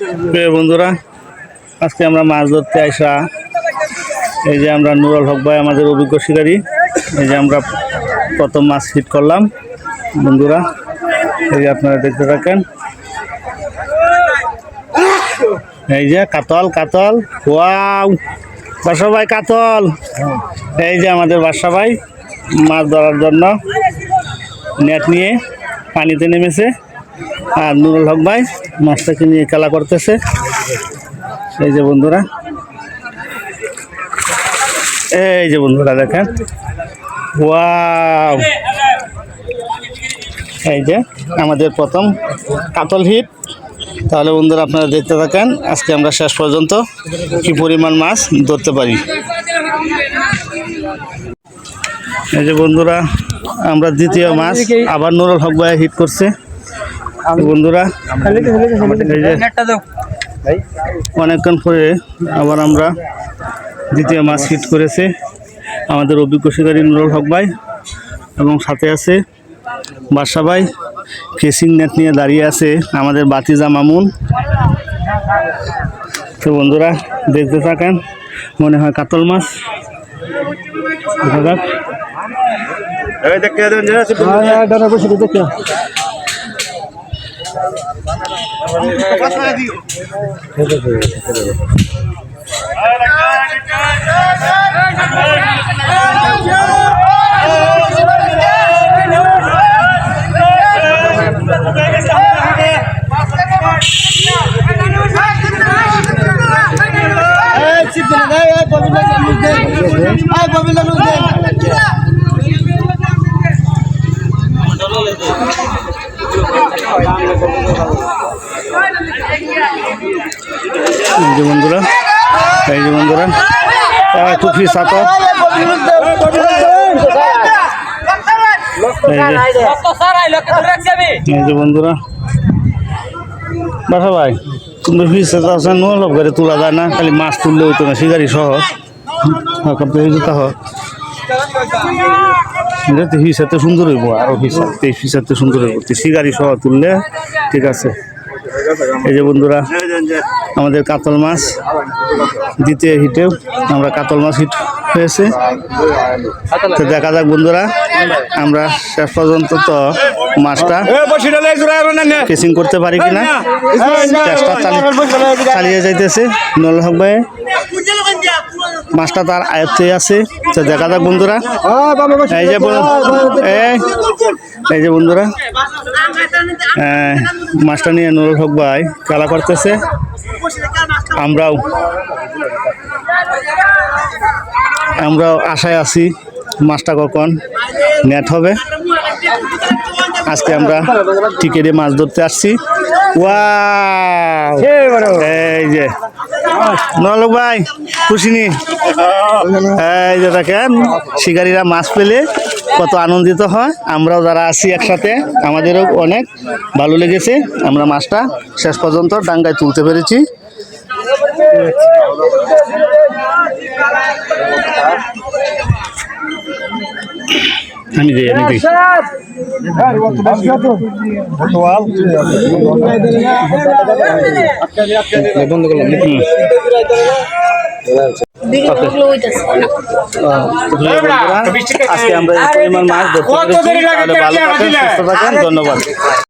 প্রিয় বন্ধুরা, আজকে আমরা মাছ ধরতে আসা এই যে আমরা নুরুল হক ভাই আমাদের অভিজ্ঞ শিকারী, এই যে আমরা প্রথম মাছ হিট করলাম। বন্ধুরা, এই যে আপনারা দেখতে থাকেন। এই যে কাতল কাতল, ওয়াও! বাসা ভাই, কাতল! এই যে আমাদের বাসা ভাই, মাছ ধরার জন্য নেট নিয়ে পানিতে নেমেছে। আর নুরুল হক ভাই, মাছটাকে নিয়ে খেলা করতেছে। এই যে বন্ধুরা। এই যে বন্ধুরা দেখেন। ওয়াও। এই যে আমাদের প্রথম কাতল হিট। তাহলে বন্ধুরা আপনারা দেখতে থাকেন, আজকে আমরা শেষ পর্যন্ত কি পরিমাণ মাছ ধরতে পারি। এই যে বন্ধুরা, আমরা দ্বিতীয় মাছ আবার নুরুল হক ভাই হিট করছে। বন্ধুরা অনেকক্ষণ পরে আবার আমরা দ্বিতীয় মাছ হিট করেছে আমাদের অভিজ্ঞ শিকারী নুরুল হক ভাই এবং সাথে আছে বাদশা ভাই। ফেসিং নেট নিয়ে দাঁড়িয়ে আছে আমাদের বাতিজা মামুন। তো বন্ধুরা দেখতে থাকেন মনে হয় কাতল মাছ। দেখা যাক। এই বন্ধুরা, এই যে বন্ধুরা যে বন্ধুরা। বাসা ভাই, তুমি ফিসে তো আছে নোলব গাড়ি তোলা যায় না, খালি মাছ তুললে হইতো না, শিকারি সহ কাপতে হয়ে হয় এটা হিসাতে সুন্দর হইব, আরও হিসাবে হিসাবে সুন্দর হইব। গাড়ি সহ তুললে, ঠিক আছে। এই যে বন্ধুরা, আমাদের কাতল মাছ, দ্বিতীয় হিটেও আমরা কাতল মাছ হিট হয়েছে তো দেখা যাক বন্ধুরা আমরা শেষ পর্যন্ত তো মাছটা কেসিং করতে পারি কিনা? চেষ্টা চালিয়ে যাইতেছে। নল হক ভাই মাছটা তার আয়ত্তে আছে। তো দেখা যাক বন্ধুরা। এই যে এই এই যে বন্ধুরা। আহ, মাছটা নিয়ে নুরুল হক ভাই খেলা করতেছে। আমরাও আমরাও আশায় আছি মাছটা কখন নেট হবে। আজকে আমরা টিকেটে মাছ ধরতে আসছি। এই যে। নলক ভাই খুশিনি? এই যে দেখেন শিকারীরা মাছ পেলে কত আনন্দিত হয়। আমরাও যারা আছি একসাথে আমাদেরও অনেক ভালো লেগেছে। আমরা মাছটা শেষ পর্যন্ত ডাঙ্গায় তুলতে পেরেছি। আমি আমি বন্ধ করলাম আজকে আমরা পরিমাণ মাছ ধরতে পেরেছি ভালো থাকেন সুস্থ থাকেন ধন্যবাদ।